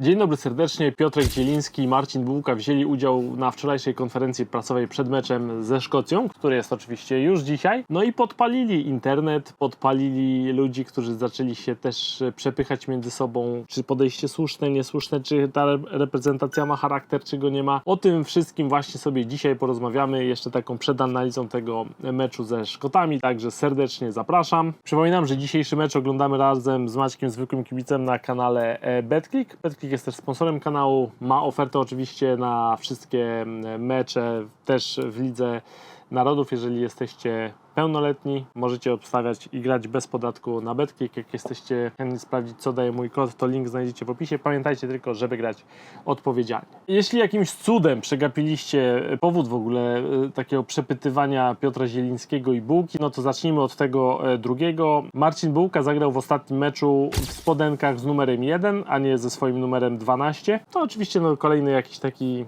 Dzień dobry serdecznie. Piotrek Zieliński i Marcin Bułka wzięli udział na wczorajszej konferencji prasowej przed meczem ze Szkocją, który jest oczywiście już dzisiaj. No i podpalili internet, podpalili ludzi, którzy zaczęli się też przepychać między sobą, czy podejście słuszne, niesłuszne, czy ta re- reprezentacja ma charakter, czy go nie ma. O tym wszystkim właśnie sobie dzisiaj porozmawiamy, jeszcze taką przedanalizą tego meczu ze Szkotami, także serdecznie zapraszam. Przypominam, że dzisiejszy mecz oglądamy razem z Maćkiem Zwykłym Kibicem na kanale e, BetClick. BetClick jest też sponsorem kanału, ma ofertę oczywiście na wszystkie mm, mecze, też w Lidze Narodów, jeżeli jesteście pełnoletni, możecie obstawiać i grać bez podatku na BetClick. Jak jesteście chętni sprawdzić, co daje mój kod, to link znajdziecie w opisie. Pamiętajcie tylko, żeby grać odpowiedzialnie. Jeśli jakimś cudem przegapiliście powód w ogóle e, takiego przepytywania Piotra Zielińskiego i Bułki, no to zacznijmy od tego e, drugiego. Marcin Bułka zagrał w ostatnim meczu w spodenkach z numerem 1, a nie ze swoim numerem 12. To oczywiście no, kolejny jakiś taki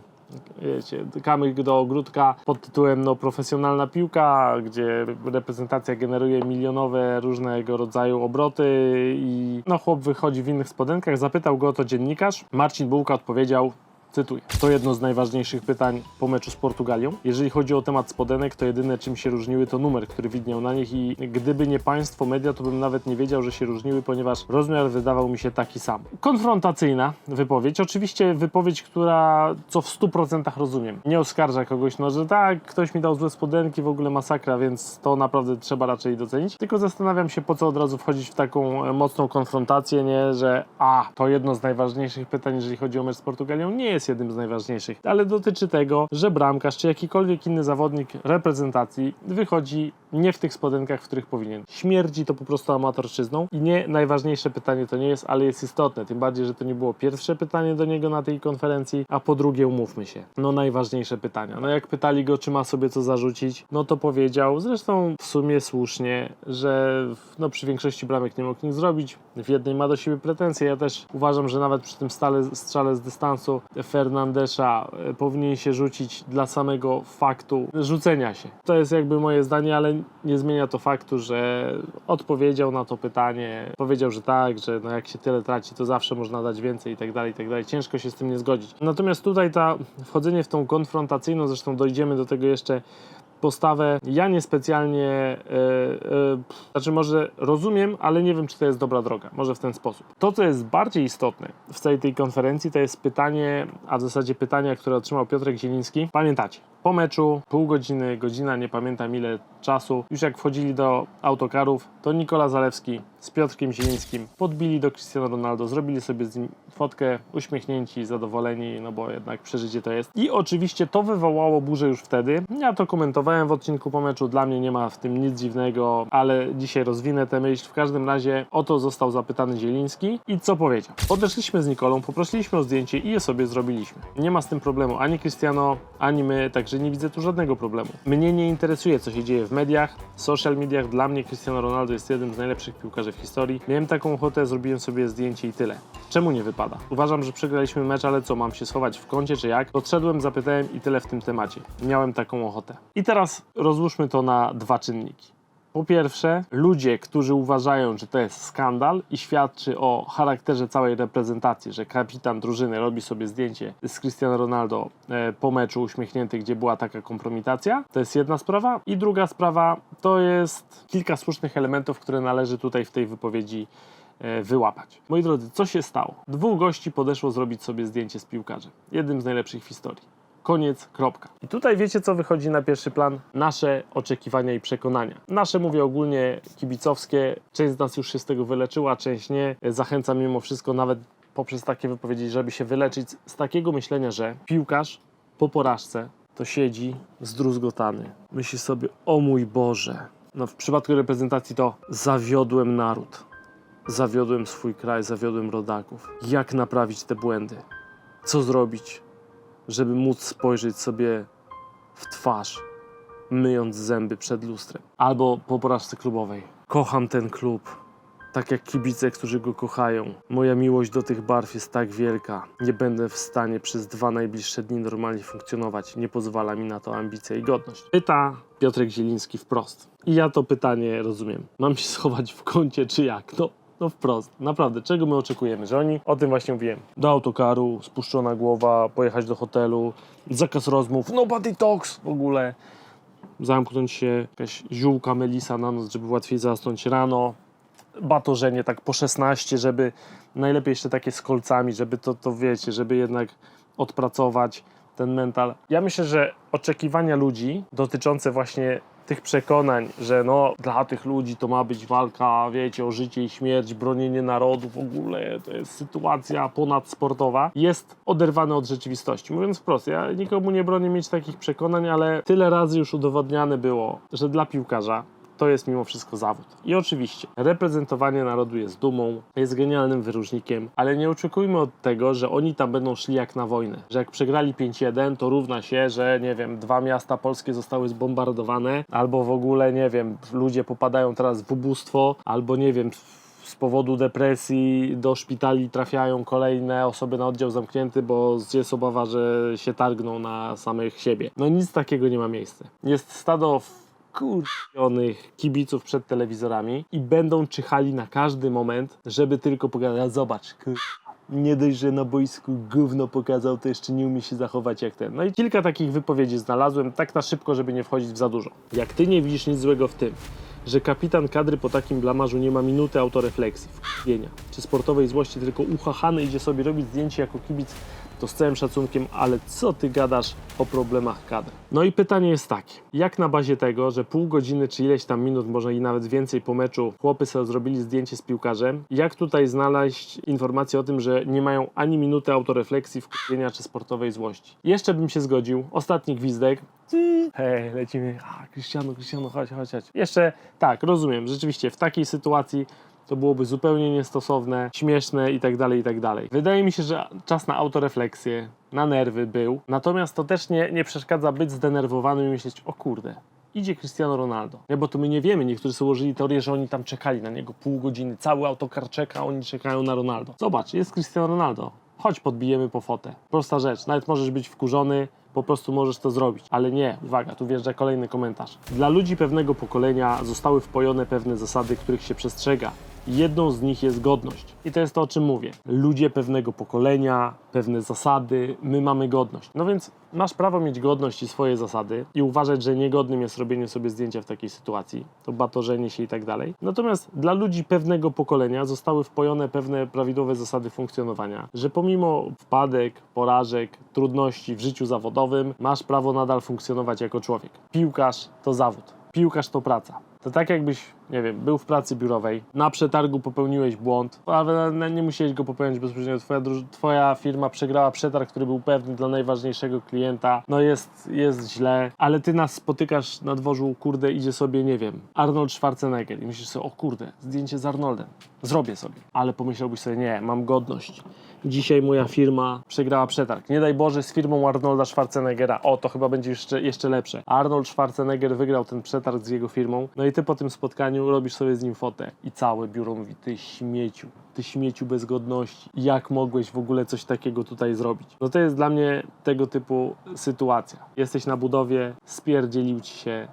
wiecie, kamyk do ogródka pod tytułem no, profesjonalna piłka, gdzie reprezentacja generuje milionowe różnego rodzaju obroty i no chłop wychodzi w innych spodenkach. Zapytał go o to dziennikarz. Marcin Bułka odpowiedział Cytuję. To jedno z najważniejszych pytań po meczu z Portugalią. Jeżeli chodzi o temat spodenek, to jedyne czym się różniły to numer, który widniał na nich i gdyby nie państwo media, to bym nawet nie wiedział, że się różniły, ponieważ rozmiar wydawał mi się taki sam. Konfrontacyjna wypowiedź. Oczywiście wypowiedź, która co w 100% rozumiem. Nie oskarża kogoś, no że tak, ktoś mi dał złe spodenki, w ogóle masakra, więc to naprawdę trzeba raczej docenić. Tylko zastanawiam się, po co od razu wchodzić w taką e, mocną konfrontację, nie, że a, to jedno z najważniejszych pytań, jeżeli chodzi o mecz z Portugalią, nie jest jednym z najważniejszych, ale dotyczy tego, że bramkarz czy jakikolwiek inny zawodnik reprezentacji wychodzi nie w tych spodenkach, w których powinien. Śmierdzi to po prostu amatorszczyzną i nie najważniejsze pytanie to nie jest, ale jest istotne, tym bardziej, że to nie było pierwsze pytanie do niego na tej konferencji, a po drugie umówmy się, no najważniejsze pytania. No jak pytali go, czy ma sobie co zarzucić, no to powiedział, zresztą w sumie słusznie, że no przy większości bramek nie mógł nic zrobić, w jednej ma do siebie pretensje, ja też uważam, że nawet przy tym stale, strzale z dystansu Fernandesza e, powinien się rzucić dla samego faktu rzucenia się. To jest jakby moje zdanie, ale nie zmienia to faktu, że odpowiedział na to pytanie, powiedział, że tak, że no jak się tyle traci, to zawsze można dać więcej i tak dalej, i tak dalej. Ciężko się z tym nie zgodzić. Natomiast tutaj ta wchodzenie w tą konfrontacyjną, zresztą dojdziemy do tego jeszcze postawę, ja niespecjalnie, e, e, znaczy może rozumiem, ale nie wiem, czy to jest dobra droga. Może w ten sposób. To, co jest bardziej istotne w całej tej konferencji, to jest pytanie, a w zasadzie pytania, które otrzymał Piotrek Zieliński. Pamiętacie, po meczu, pół godziny, godzina, nie pamiętam ile czasu, już jak wchodzili do autokarów, to Nikola Zalewski z Piotrkiem Zielińskim podbili do Cristiano Ronaldo, zrobili sobie z nim fotkę, uśmiechnięci, zadowoleni, no bo jednak przeżycie to jest. I oczywiście to wywołało burzę już wtedy. Ja to komentowałem w odcinku po meczu, dla mnie nie ma w tym nic dziwnego, ale dzisiaj rozwinę tę myśl. W każdym razie o to został zapytany Zieliński i co powiedział. Podeszliśmy z Nikolą, poprosiliśmy o zdjęcie i je sobie zrobiliśmy. Nie ma z tym problemu ani Cristiano, ani my, także nie widzę tu żadnego problemu. Mnie nie interesuje, co się dzieje w mediach, social mediach. Dla mnie Cristiano Ronaldo jest jednym z najlepszych piłkarzy w historii. Miałem taką ochotę, zrobiłem sobie zdjęcie i tyle. Czemu nie wypada? Uważam, że przegraliśmy mecz, ale co, mam się schować w kącie czy jak? Podszedłem, zapytałem i tyle w tym temacie. Miałem taką ochotę. I teraz rozłóżmy to na dwa czynniki. Po pierwsze, ludzie, którzy uważają, że to jest skandal i świadczy o charakterze całej reprezentacji, że kapitan drużyny robi sobie zdjęcie z Cristiano Ronaldo e, po meczu uśmiechnięty, gdzie była taka kompromitacja, to jest jedna sprawa. I druga sprawa to jest kilka słusznych elementów, które należy tutaj w tej wypowiedzi e, wyłapać. Moi drodzy, co się stało? Dwóch gości podeszło zrobić sobie zdjęcie z piłkarzem. Jednym z najlepszych w historii. Koniec, kropka. I tutaj wiecie, co wychodzi na pierwszy plan? Nasze oczekiwania i przekonania. Nasze mówię ogólnie kibicowskie. Część z nas już się z tego wyleczyła, część nie. Zachęcam mimo wszystko nawet poprzez takie wypowiedzi, żeby się wyleczyć z takiego myślenia, że piłkarz po porażce to siedzi zdruzgotany. Myśli sobie, o mój Boże. No w przypadku reprezentacji to zawiodłem naród. Zawiodłem swój kraj, zawiodłem rodaków. Jak naprawić te błędy? Co zrobić, żeby móc spojrzeć sobie w twarz, myjąc zęby przed lustrem. Albo po porażce klubowej. Kocham ten klub. Tak jak kibice, którzy go kochają. Moja miłość do tych barw jest tak wielka. Nie będę w stanie przez dwa najbliższe dni normalnie funkcjonować. Nie pozwala mi na to ambicja i godność. Pyta Piotrek Zieliński wprost. I ja to pytanie rozumiem. Mam się schować w kącie, czy jak? No, No wprost, naprawdę, czego my oczekujemy? Że oni, o tym właśnie mówiłem, do autokaru, spuszczona głowa, pojechać do hotelu, zakaz rozmów, nobody talks w ogóle, zamknąć się, jakaś ziółka melisa na noc, żeby łatwiej zasnąć rano, batorzenie tak po 16, żeby najlepiej jeszcze takie z kolcami, żeby to, to wiecie, żeby jednak odpracować ten mental. Ja myślę, że oczekiwania ludzi dotyczące właśnie tych przekonań, że no dla tych ludzi to ma być walka, wiecie, o życie i śmierć, bronienie narodu, w ogóle to jest sytuacja ponadsportowa, jest oderwane od rzeczywistości. Mówiąc wprost, ja nikomu nie bronię mieć takich przekonań, ale tyle razy już udowodniane było, że dla piłkarza to jest mimo wszystko zawód. I oczywiście reprezentowanie narodu jest dumą, jest genialnym wyróżnikiem, ale nie oczekujmy od tego, że oni tam będą szli jak na wojnę. Że jak przegrali 5-1, to równa się, że nie wiem, dwa miasta polskie zostały zbombardowane, albo w ogóle, nie wiem, ludzie popadają teraz w ubóstwo, albo nie wiem, z powodu depresji do szpitali trafiają kolejne osoby na oddział zamknięty, bo jest obawa, że się targną na samych siebie. No nic takiego nie ma miejsca. Jest stado kurionych kibiców przed telewizorami i będą czyhali na każdy moment, żeby tylko pokazać, "A zobacz, nie dość, że na boisku gówno pokazał, to jeszcze nie umie się zachować jak ten. No i kilka takich wypowiedzi znalazłem, tak na szybko, żeby nie wchodzić w za dużo. Jak ty nie widzisz nic złego w tym, że kapitan kadry po takim blamarzu nie ma minuty autorefleksji, wkurwienia, czy sportowej złości, tylko uchachany idzie sobie robić zdjęcie jako kibic, to z całym szacunkiem, ale co ty gadasz o problemach kadry? No i pytanie jest takie, jak na bazie tego, że pół godziny czy ileś tam minut, może i nawet więcej po meczu, chłopy sobie zrobili zdjęcie z piłkarzem, jak tutaj znaleźć informację o tym, że nie mają ani minuty autorefleksji, wkurwienia czy sportowej złości? Jeszcze bym się zgodził, ostatni gwizdek, Hej, lecimy. A, Cristiano, Cristiano, chodź, chodź, chodź. Jeszcze tak, rozumiem. Rzeczywiście w takiej sytuacji to byłoby zupełnie niestosowne, śmieszne i tak dalej, i tak. Wydaje mi się, że czas na autorefleksję, na nerwy był. Natomiast to też nie, nie przeszkadza być zdenerwowanym i myśleć, o kurde, idzie Cristiano Ronaldo. Nie, bo to my nie wiemy. Niektórzy sobie ułożyli teorię, że oni tam czekali na niego pół godziny. Cały autokar czeka, oni czekają na Ronaldo. Zobacz, jest Cristiano Ronaldo. Chodź, podbijemy po fotę. Prosta rzecz. Nawet możesz być wkurzony, po prostu możesz to zrobić. Ale nie, uwaga, tu wjeżdża kolejny komentarz. Dla ludzi pewnego pokolenia zostały wpojone pewne zasady, których się przestrzega. Jedną z nich jest godność. I to jest to, o czym mówię. Ludzie pewnego pokolenia, pewne zasady, my mamy godność. No więc masz prawo mieć godność i swoje zasady i uważać, że niegodnym jest robienie sobie zdjęcia w takiej sytuacji, to batorzenie się i tak dalej. Natomiast dla ludzi pewnego pokolenia zostały wpojone pewne prawidłowe zasady funkcjonowania, że pomimo wpadek, porażek, trudności w życiu zawodowym, masz prawo nadal funkcjonować jako człowiek. Piłkarz to zawód. Piłkarz to praca. To tak jakbyś, nie wiem, był w pracy biurowej, na przetargu popełniłeś błąd, ale nie musiałeś go popełnić bezpośrednio. Twoja, twoja firma przegrała przetarg, który był pewny dla najważniejszego klienta. No jest, jest źle, ale ty nas spotykasz na dworzu, kurde, idzie sobie, nie wiem, Arnold Schwarzenegger i myślisz sobie, o kurde, zdjęcie z Arnoldem. Zrobię sobie. Ale pomyślałbyś sobie, nie, mam godność. Dzisiaj moja firma przegrała przetarg. Nie daj Boże z firmą Arnolda Schwarzeneggera. O, to chyba będzie jeszcze, jeszcze lepsze. Arnold Schwarzenegger wygrał ten przetarg z jego firmą. No i ty po tym spotkaniu robisz sobie z nim fotę. I całe biuro mówi, ty śmieciu, ty śmieciu bez godności. Jak mogłeś w ogóle coś takiego tutaj zrobić? No to jest dla mnie tego typu sytuacja. Jesteś na budowie, spierdzielił ci się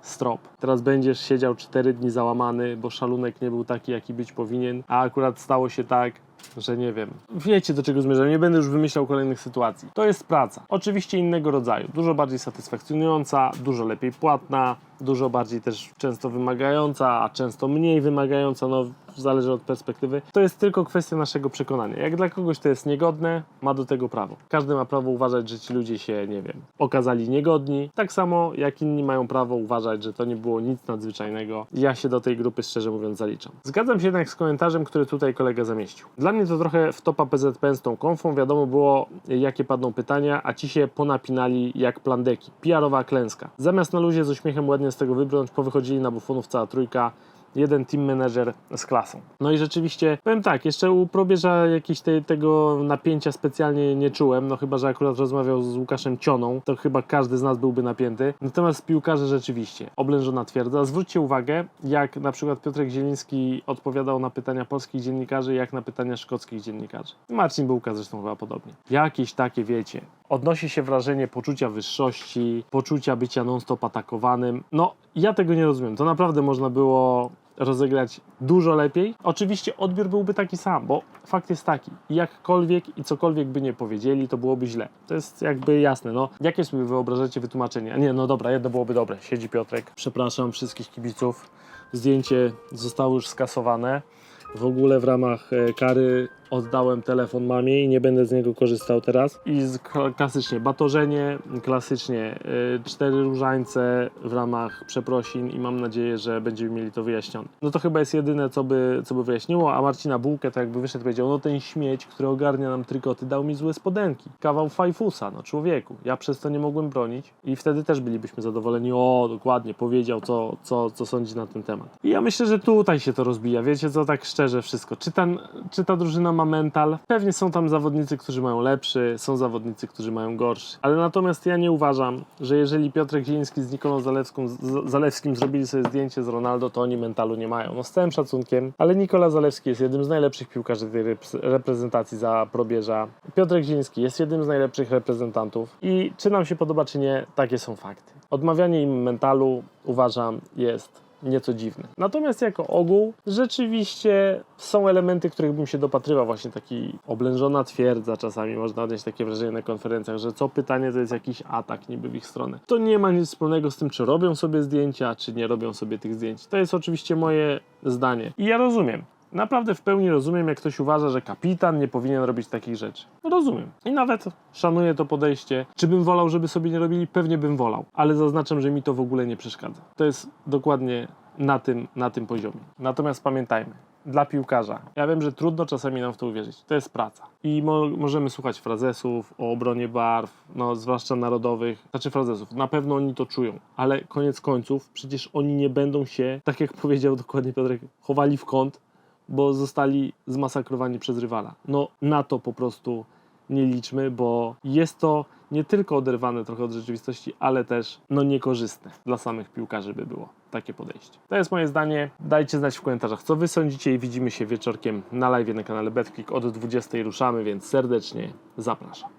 strop. Teraz będziesz siedział 4 dni załamany, bo szalunek nie był taki, jaki być powinien, a akurat stało się tak, że nie wiem. Wiecie do czego zmierzam, nie będę już wymyślał kolejnych sytuacji. To jest praca. Oczywiście innego rodzaju, dużo bardziej satysfakcjonująca, dużo lepiej płatna, dużo bardziej też często wymagająca, a często mniej wymagająca, no zależy od perspektywy. To jest tylko kwestia naszego przekonania. Jak dla kogoś to jest niegodne, ma do tego prawo. Każdy ma prawo uważać, że ci ludzie się, nie wiem, okazali niegodni, tak samo jak inni mają prawo uważać, że to nie było nic nadzwyczajnego. Ja się do tej grupy szczerze mówiąc zaliczam. Zgadzam się jednak z komentarzem, który tutaj kolega zamieścił. Dla mnie to trochę wtopa PZPN z tą konfą. Wiadomo było, jakie padną pytania, a ci się ponapinali jak plandeki. PR-owa klęska. Zamiast na luzie z uśmiechem ładnie z tego wybrnąć, powychodzili na bufonów cała trójka jeden team manager z klasą. No i rzeczywiście, powiem tak, jeszcze u probierza jakiś te, tego napięcia specjalnie nie czułem, no chyba, że akurat rozmawiał z Łukaszem Cioną, to chyba każdy z nas byłby napięty. Natomiast piłkarze rzeczywiście, oblężona twierdza. Zwróćcie uwagę, jak na przykład Piotrek Zieliński odpowiadał na pytania polskich dziennikarzy, jak na pytania szkockich dziennikarzy. Marcin Bułka zresztą chyba podobnie. Jakieś takie, wiecie, odnosi się wrażenie poczucia wyższości, poczucia bycia non-stop atakowanym. No, ja tego nie rozumiem. To naprawdę można było rozegrać dużo lepiej. Oczywiście odbiór byłby taki sam, bo fakt jest taki, jakkolwiek i cokolwiek by nie powiedzieli, to byłoby źle. To jest jakby jasne, no. Jakie sobie wyobrażacie wytłumaczenie? Nie, no dobra, jedno byłoby dobre. Siedzi Piotrek. Przepraszam wszystkich kibiców. Zdjęcie zostało już skasowane. W ogóle w ramach e, kary oddałem telefon mamie i nie będę z niego korzystał teraz. I z, klasycznie batorzenie, klasycznie y, cztery różańce w ramach przeprosin i mam nadzieję, że będziemy mieli to wyjaśnione. No to chyba jest jedyne, co by, co by wyjaśniło, a Marcina Bułkę to jakby wyszedł powiedział, no ten śmieć, który ogarnia nam trykoty, dał mi złe spodenki. Kawał fajfusa, no człowieku. Ja przez to nie mogłem bronić i wtedy też bylibyśmy zadowoleni, o dokładnie, powiedział co, co, co sądzi na ten temat. I ja myślę, że tutaj się to rozbija, wiecie co, tak szczerze wszystko. Czy, ten, czy ta drużyna ma mental? Pewnie są tam zawodnicy, którzy mają lepszy, są zawodnicy, którzy mają gorszy. Ale natomiast ja nie uważam, że jeżeli Piotrek Zieliński z Nikolą Zalewską, z Zalewskim zrobili sobie zdjęcie z Ronaldo, to oni mentalu nie mają. No z całym szacunkiem, ale Nikola Zalewski jest jednym z najlepszych piłkarzy tej rep- reprezentacji za probierza. Piotrek Zieliński jest jednym z najlepszych reprezentantów i czy nam się podoba, czy nie, takie są fakty. Odmawianie im mentalu uważam jest nieco dziwne. Natomiast jako ogół rzeczywiście są elementy, których bym się dopatrywał, właśnie taki oblężona twierdza czasami, można odnieść takie wrażenie na konferencjach, że co pytanie to jest jakiś atak niby w ich stronę. To nie ma nic wspólnego z tym, czy robią sobie zdjęcia, czy nie robią sobie tych zdjęć. To jest oczywiście moje zdanie. I ja rozumiem. Naprawdę w pełni rozumiem, jak ktoś uważa, że kapitan nie powinien robić takich rzeczy. Rozumiem. I nawet szanuję to podejście. Czy bym wolał, żeby sobie nie robili? Pewnie bym wolał. Ale zaznaczam, że mi to w ogóle nie przeszkadza. To jest dokładnie na tym, na tym poziomie. Natomiast pamiętajmy, dla piłkarza. Ja wiem, że trudno czasami nam w to uwierzyć. To jest praca. I mo możemy słuchać frazesów o obronie barw, no zwłaszcza narodowych, znaczy frazesów. Na pewno oni to czują, ale koniec końców przecież oni nie będą się, tak jak powiedział dokładnie Piotrek, chowali w kąt, bo zostali zmasakrowani przez rywala. No na to po prostu nie liczmy, bo jest to nie tylko oderwane trochę od rzeczywistości, ale też no niekorzystne dla samych piłkarzy by było takie podejście. To jest moje zdanie. Dajcie znać w komentarzach, co wy sądzicie i widzimy się wieczorkiem na live na kanale BetClick od 20 ruszamy, więc serdecznie zapraszam.